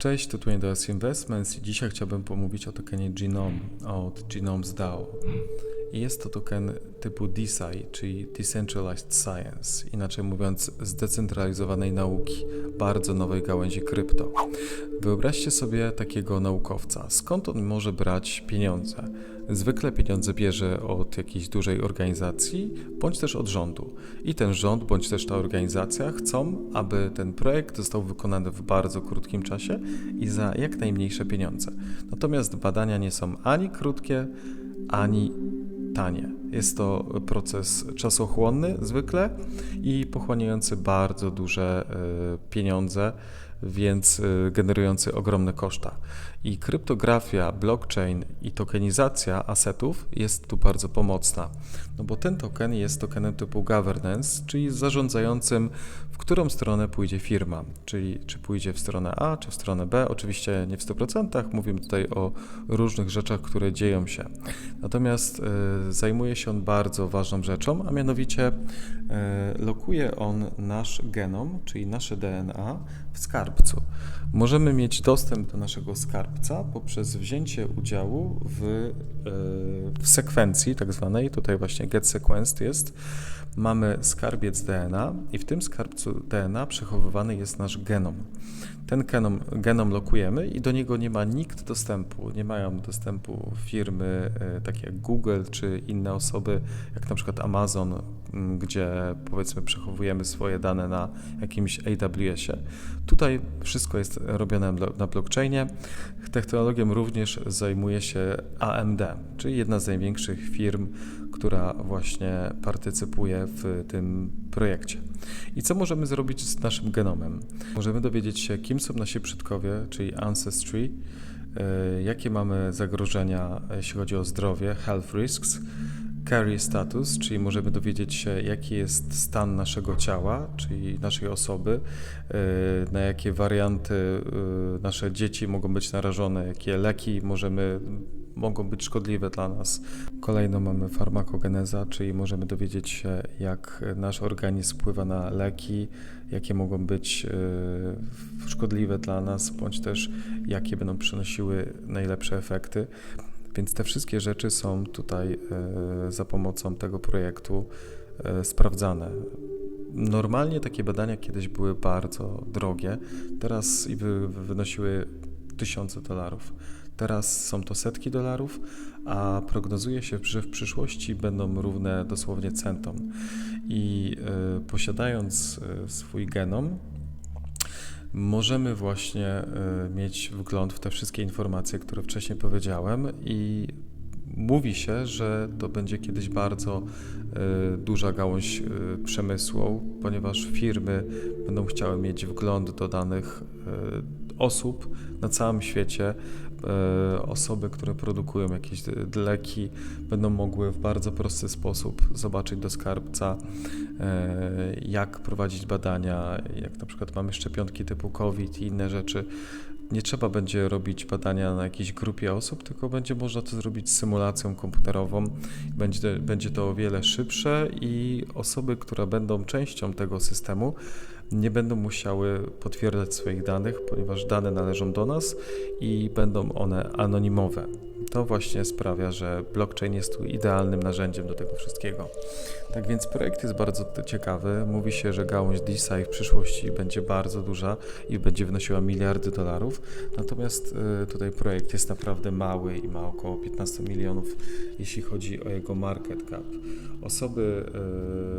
Cześć, to 20 Investments i dzisiaj chciałbym pomówić o tokenie Genome od Genomes DAO. Jest to token typu DeSci, czyli Decentralized Science, inaczej mówiąc zdecentralizowanej nauki, bardzo nowej gałęzi krypto. Wyobraźcie sobie takiego naukowca. Skąd on może brać pieniądze? Zwykle pieniądze bierze od jakiejś dużej organizacji, bądź też od rządu. I ten rząd, bądź też ta organizacja chcą, aby ten projekt został wykonany w bardzo krótkim czasie i za jak najmniejsze pieniądze. Natomiast badania nie są ani krótkie, ani tanie. Jest to proces czasochłonny zwykle i pochłaniający bardzo duże e, pieniądze, więc e, generujący ogromne koszta. I kryptografia, blockchain i tokenizacja asetów jest tu bardzo pomocna, no bo ten token jest tokenem typu governance, czyli zarządzającym, w którą stronę pójdzie firma, czyli czy pójdzie w stronę A, czy w stronę B. Oczywiście nie w 100%, mówimy tutaj o różnych rzeczach, które dzieją się. Natomiast e, zajmuje się on bardzo ważną rzeczą, a mianowicie e, lokuje on nasz genom, czyli nasze DNA w skarbcu. Możemy mieć dostęp do naszego skarbca poprzez wzięcie udziału w, e, w sekwencji tak zwanej, tutaj właśnie get sequenced jest, mamy skarbiec DNA i w tym skarbcu DNA przechowywany jest nasz genom. Ten genom, genom lokujemy i do niego nie ma nikt dostępu. Nie mają dostępu firmy e, takie jak Google czy inne osoby, jak na przykład Amazon, gdzie powiedzmy przechowujemy swoje dane na jakimś AWS-ie. Tutaj wszystko jest robione blo- na blockchainie. Technologią również zajmuje się AMD, czyli jedna z największych firm, która właśnie partycypuje w tym projekcie. I co możemy zrobić z naszym genomem? Możemy dowiedzieć się, kim są nasi przodkowie, czyli ancestry, e, jakie mamy zagrożenia, jeśli chodzi o zdrowie, health risks, carry status, czyli możemy dowiedzieć się, jaki jest stan naszego ciała, czyli naszej osoby, e, na jakie warianty e, nasze dzieci mogą być narażone, jakie leki możemy mogą być szkodliwe dla nas. Kolejno mamy farmakogeneza, czyli możemy dowiedzieć się, jak nasz organizm wpływa na leki, jakie mogą być e, szkodliwe dla nas, bądź też jakie będą przynosiły najlepsze efekty. Więc te wszystkie rzeczy są tutaj e, za pomocą tego projektu e, sprawdzane. Normalnie takie badania kiedyś były bardzo drogie, teraz wynosiły tysiące dolarów. Teraz są to setki dolarów, a prognozuje się, że w przyszłości będą równe dosłownie centom. I e, posiadając swój genom, możemy właśnie e, mieć wgląd w te wszystkie informacje, które wcześniej powiedziałem i mówi się, że to będzie kiedyś bardzo e, duża gałąź e, przemysłu, ponieważ firmy będą chciały mieć wgląd do danych osób na całym świecie. E, Osoby, które produkują jakieś leki, będą mogły w bardzo prosty sposób zobaczyć do skarbca, e, jak prowadzić badania, jak na przykład mamy szczepionki typu COVID i inne rzeczy. Nie trzeba będzie robić badania na jakiejś grupie osób, tylko będzie można to zrobić symulacją komputerową. Będzie, będzie to o wiele szybsze i osoby, które będą częścią tego systemu, nie będą musiały potwierdzać swoich danych, ponieważ dane należą do nas i będą one anonimowe. To właśnie sprawia, że blockchain jest tu idealnym narzędziem do tego wszystkiego. Tak więc projekt jest bardzo ciekawy. Mówi się, że gałąź DeSci w przyszłości będzie bardzo duża i będzie wynosiła miliardy dolarów. Natomiast y, tutaj projekt jest naprawdę mały i ma około 15 milionów, jeśli chodzi o jego market cap. Osoby,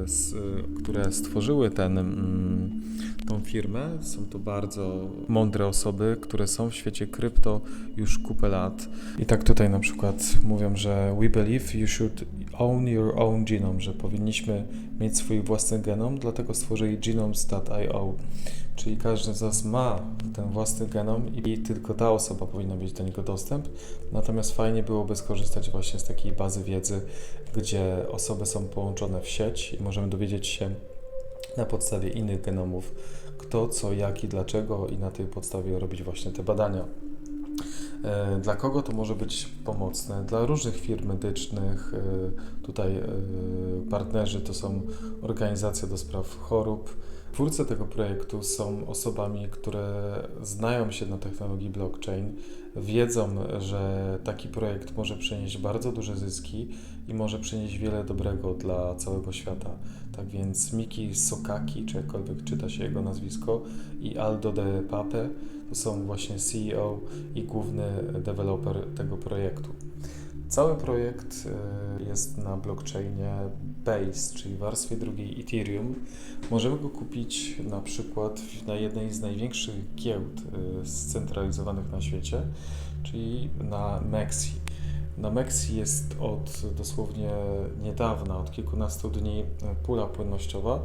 y, s, które stworzyły ten, mm, tą firmę, są to bardzo mądre osoby, które są w świecie krypto już kupę lat. I tak tutaj na przykład mówią, że we believe you should own your own genome, że powinniśmy mieć swój własny genom, dlatego stworzyli genomes.io. Czyli każdy z nas ma ten własny genom i tylko ta osoba powinna mieć do niego dostęp. Natomiast fajnie byłoby skorzystać właśnie z takiej bazy wiedzy, gdzie osoby są połączone w sieć i możemy dowiedzieć się na podstawie innych genomów, kto, co, jak i dlaczego, i na tej podstawie robić właśnie te badania. E, Dla kogo to może być pomocne? Dla różnych firm medycznych. e, Tutaj e, partnerzy to są organizacje do spraw chorób, Twórcy tego projektu są osobami, które znają się na technologii blockchain, wiedzą, że taki projekt może przynieść bardzo duże zyski i może przynieść wiele dobrego dla całego świata. Tak więc Miki Sokaki, czy jakkolwiek czyta się jego nazwisko, i Aldo de Pape są właśnie CEO i główny deweloper tego projektu. Cały projekt e, jest na blockchainie Base, czyli warstwie drugiej Ethereum. Możemy go kupić na przykład na jednej z największych giełd e, scentralizowanych na świecie, czyli na Mexi. Na Mexi jest od dosłownie niedawna, od kilkunastu dni, e, pula płynnościowa,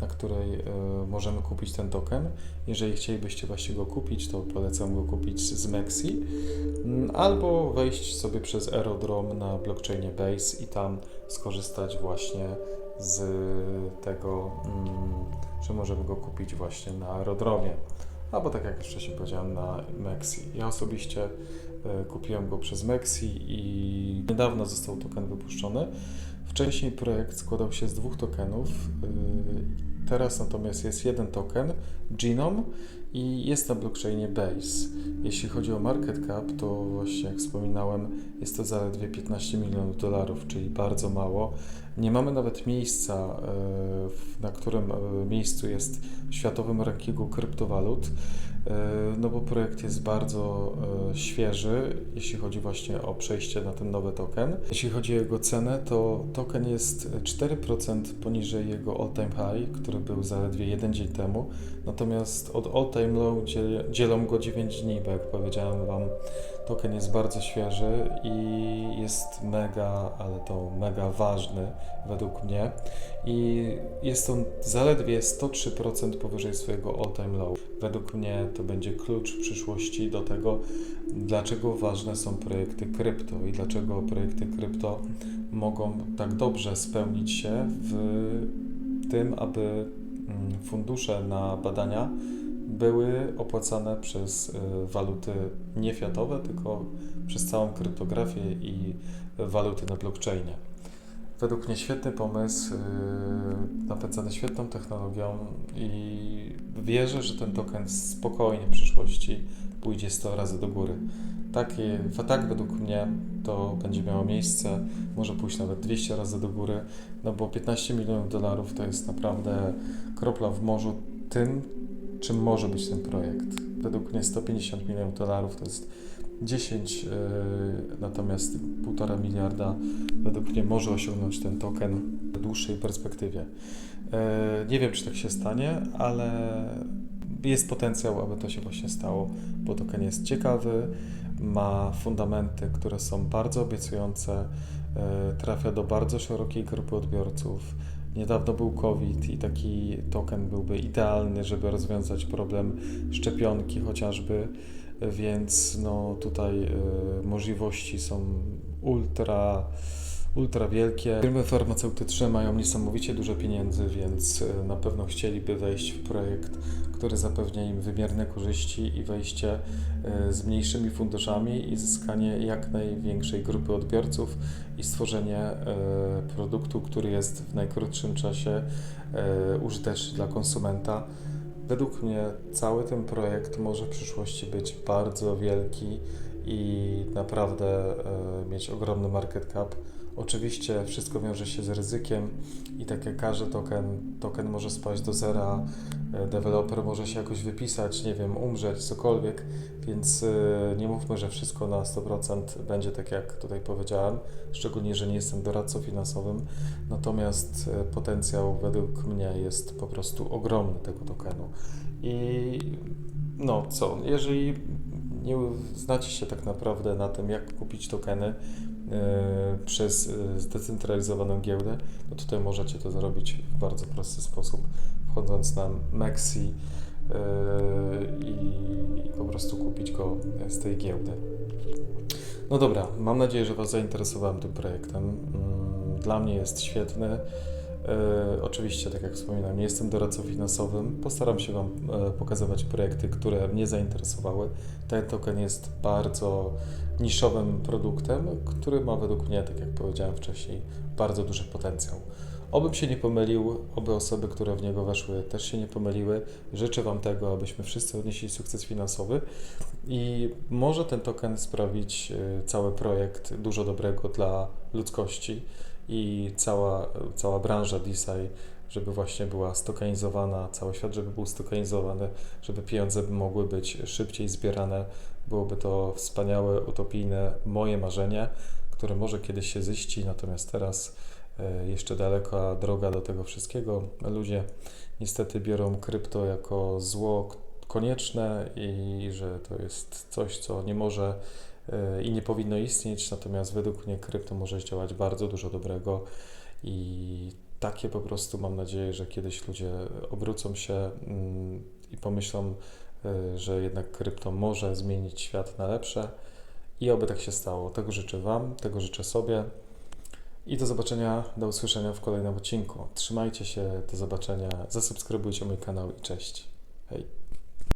na której e, możemy kupić ten token. Jeżeli chcielibyście właśnie go kupić, to polecam go kupić z Mexi mm, albo wejść sobie przez Aerodrome na blockchainie Base i tam skorzystać właśnie z tego, mm, że możemy go kupić właśnie na Aerodromie. Albo tak jak wcześniej powiedziałem, na Mexi. Ja osobiście e, kupiłem go przez Mexi i niedawno został token wypuszczony. Wcześniej projekt składał się z dwóch tokenów. y, Teraz natomiast jest jeden token, Genome, i jest na blockchainie Base. Jeśli chodzi o market cap, to właśnie jak wspominałem, jest to zaledwie 15 milionów dolarów, czyli bardzo mało. Nie mamy nawet miejsca, e, na którym e, miejscu jest w światowym rankingu kryptowalut, e, no bo projekt jest bardzo świeży, jeśli chodzi właśnie o przejście na ten nowy token. Jeśli chodzi o jego cenę, to token jest 4% poniżej jego all-time high, który był zaledwie jeden dzień temu, natomiast od all-time low dziel- dzielą go 9 dni, bo jak powiedziałem Wam, token jest bardzo świeży i jest mega, ale to mega ważny według mnie i jest on zaledwie 103% powyżej swojego all-time low. Według mnie to będzie klucz w przyszłości do tego, dlaczego ważne są projekty krypto i dlaczego projekty krypto mogą tak dobrze spełnić się w tym, aby mm, fundusze na badania były opłacane przez y, waluty nie fiatowe, tylko przez całą kryptografię i waluty na blockchainie. Według mnie świetny pomysł, yy, napędzany świetną technologią i wierzę, że ten token spokojnie w przyszłości pójdzie 100 razy do góry. Takie, tak według mnie to będzie miało miejsce, może pójść nawet 200 razy do góry, no bo 15 milionów dolarów to jest naprawdę kropla w morzu tym, czym może być ten projekt. Według mnie 150 milionów dolarów to jest 10, yy, natomiast 1,5 miliarda według mnie może osiągnąć ten token w dłuższej perspektywie. E, Nie wiem, czy tak się stanie, ale jest potencjał, aby to się właśnie stało, bo token jest ciekawy, ma fundamenty, które są bardzo obiecujące, e, trafia do bardzo szerokiej grupy odbiorców. Niedawno był COVID i taki token byłby idealny, żeby rozwiązać problem szczepionki chociażby, więc no tutaj e, możliwości są ultra ultra wielkie. Firmy farmaceutyczne mają niesamowicie dużo pieniędzy, więc e, na pewno chcieliby wejść w projekt, który zapewnia im wymierne korzyści i wejście e, z mniejszymi funduszami i zyskanie jak największej grupy odbiorców i stworzenie e, produktu, który jest w najkrótszym czasie użyteczny dla konsumenta. Według mnie cały ten projekt może w przyszłości być bardzo wielki i naprawdę mieć ogromny market cap. Oczywiście wszystko wiąże się z ryzykiem i tak jak każdy token, token może spaść do zera, e, deweloper może się jakoś wypisać, nie wiem, umrzeć, cokolwiek, więc e, nie mówmy, że wszystko na 100% będzie tak jak tutaj powiedziałem, szczególnie, że nie jestem doradcą finansowym, natomiast e, potencjał według mnie jest po prostu ogromny tego tokenu. I no co, jeżeli nie znacie się tak naprawdę na tym, jak kupić tokeny e, przez e, zdecentralizowaną giełdę, to tutaj możecie to zrobić w bardzo prosty sposób, wchodząc na Mexi e, i po prostu kupić go z tej giełdy. No dobra, mam nadzieję, że Was zainteresowałem tym projektem. Mm, Dla mnie jest świetny. E, oczywiście, tak jak wspominałem, nie jestem doradcą finansowym. Postaram się Wam e, pokazywać projekty, które mnie zainteresowały. Ten token jest bardzo niszowym produktem, który ma według mnie, tak jak powiedziałem wcześniej, bardzo duży potencjał. Obym się nie pomylił, oby osoby, które w niego weszły, też się nie pomyliły. Życzę Wam tego, abyśmy wszyscy odnieśli sukces finansowy i może ten token sprawić y, cały projekt dużo dobrego dla ludzkości i cała, cała branża DeSci, żeby właśnie była stokanizowana, cały świat, żeby był stokanizowany, żeby pieniądze mogły być szybciej zbierane. Byłoby to wspaniałe, utopijne moje marzenie, które może kiedyś się ziści, natomiast teraz e, jeszcze daleka droga do tego wszystkiego. Ludzie niestety biorą krypto jako zło konieczne i że to jest coś, co nie może i nie powinno istnieć, natomiast według mnie krypto może zdziałać bardzo dużo dobrego i takie po prostu mam nadzieję, że kiedyś ludzie obrócą się mm, i pomyślą, y, że jednak krypto może zmienić świat na lepsze i oby tak się stało. Tego życzę Wam, tego życzę sobie i do zobaczenia, do usłyszenia w kolejnym odcinku. Trzymajcie się, do zobaczenia, zasubskrybujcie mój kanał i cześć. Hej.